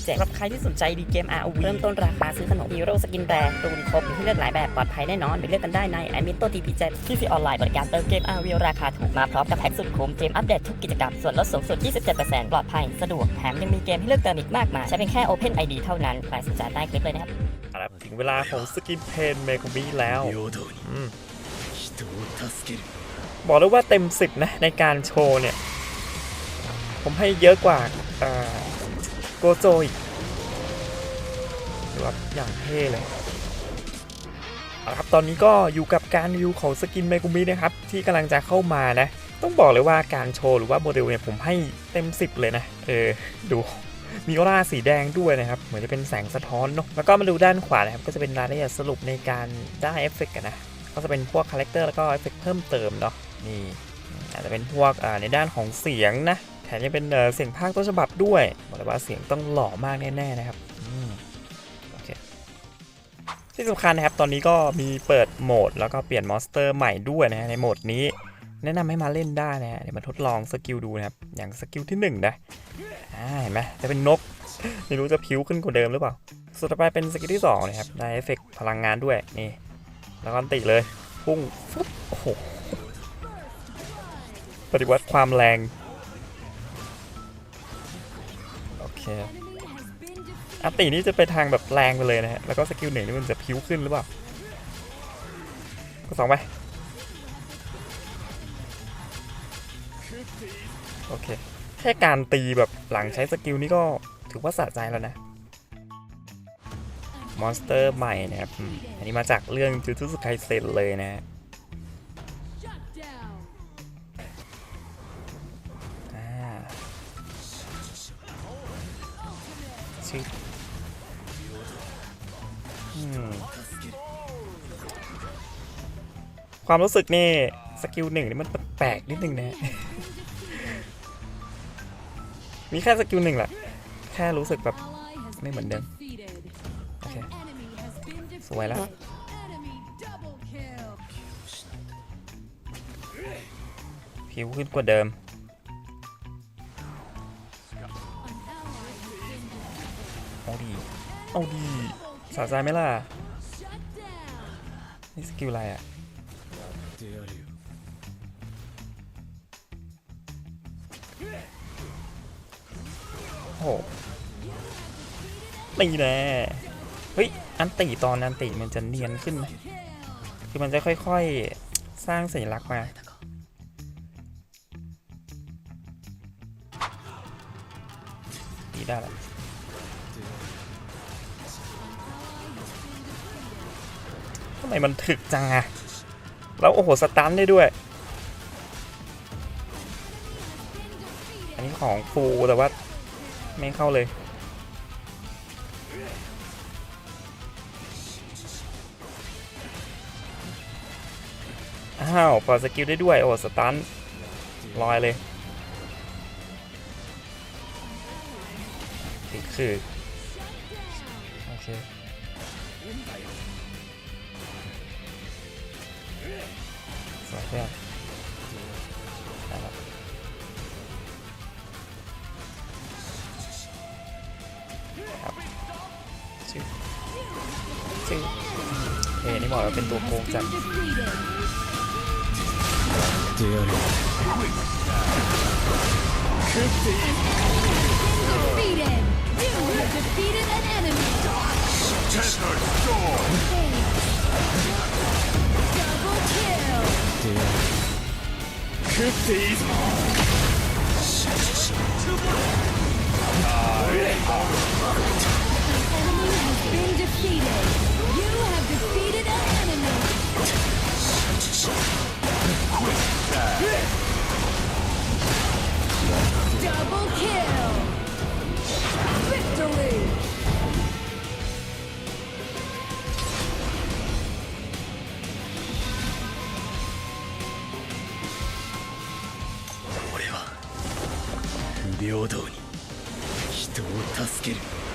27สำหรับใครที่สนใจดีเกม ROV เริ่มต้นราคาซื้อขนมฮีโร่สกินแบร์รูนครบมีให้เลือกหลายแบบปลอดภัยแน่นอนไปเลือกกันได้ในแอมิโต้ทีพีเจที่ฟรีออนไลน์บริการเติมเกม ROV ราคาถูกมาพร้อมกับแพ็กสุดคุ้มเกมอัปเดตทุกกิจกรรมส่วนลดสูงสุด 27%ปลอดภัยสะดวกแถมยังมีเกมให้เลือกเติมอีกมากมายใช้เพียงแค่ Open ID เท่านั้นรายสนใจใต้คลิปเลยนะครับถึงเวลาของสกินเพนเมโคบีแล้วบอกเลยว่าเต็ม 10 นะ ในการโชว์เนี่ย ผมให้เยอะกว่า โกโจอีกคือแบบอย่างเท่เลยเอาละครับตอนนี้ก็อยู่กับการรีวิวของสกินเมกุมินะครับ ที่กำลังจะเข้ามานะ ต้องบอกเลยว่าการโชว์หรือว่าโมเดลเนี่ยผมให้เต็ม 10 เลยนะ เออ ดูมีออร่าสีแดงด้วยนะครับ เหมือนจะเป็นแสงสะท้อนเนาะแล้วก็มาดูด้านขวานะครับ ก็จะเป็นรายละเอียดสรุปในการได้เอฟเฟกต์กันนะ ก็จะเป็นพวกคาแรคเตอร์แล้วก็เอฟเฟกต์เพิ่มเติมเนาะนี่อาจจะเป็นพวกในด้านของเสียงนะ ถมยังเป็นเสียงภาคต้นฉบับด้วยบอกเลยว่าเสียงต้องหล่อมากแน่ๆนะครับโอเคที่สำคัญนะครับตอนนี้ก็มีเปิดโหมด แล้วก็เปลี่ยนมอนสเตอร์ใหม่ด้วยนะฮะในโหมดนี้ แนะนำให้มาเล่นได้นะฮะเดี๋ยวมาทดลองสกิลดูนะครับ อย่างสกิลที่หนึ่งนะเห็นไหมจะเป็นนก ไม่รู้จะพิ้วขึ้นกว่าเดิมหรือเปล่า สุดท้ายเป็นสกิลที่สองนะครับได้เอฟเฟกต์พลังงานด้วยนี่แล้วก็อันติเลยพุ่งฟึบโอ้โหปฏิวัติความแรง เคอันตินี่จะไปทางแบบแรงไปเลยนะฮะ แล้วก็สกิลหนึ่งนี่มันจะพิ้วขึ้นหรือเปล่า ก็สองไป โอเค แค่การตีแบบหลังใช้สกิลนี่ก็ถือว่าสะใจแล้วนะ มอนสเตอร์ใหม่นะครับ อันนี้มาจากเรื่องจูจูสไคเซนเลยนะ ชื่ออืมความรู้สึกนี่สกิลหนึ่งนี่มันแปลกนิดนึงนะ มีแค่สกิลหนึ่งแหละ แค่รู้สึกแบบไม่เหมือนเดิม โอเค สวยแล้วผิวขึ้นกว่าเดิม เอาดี เอาดี สะใจไหมล่ะ นี่สกิลอะไรอะโหตีแน่เฮ้ย อันตีตอนอันตีมันจะเนียนขึ้นไหมคือมันจะค่อยๆ สร้างสัญลักษณ์มา ดีได้แล้ว ไมมันถึกจังอะแล้วโอ้โหสตันได้ด้วย อันนี้ของฟูแต่ว่าไม่เข้าเลย อ้าวปล่อยสกิลได้ด้วย โอ้สตันลอยเลยติดคือโอเค เพื่อนนะครับครับซึ่งซึ่งเฮ้นี่บอกว่าเป็นตัวโกงจัดเจอ 아, 平等に人を助ける。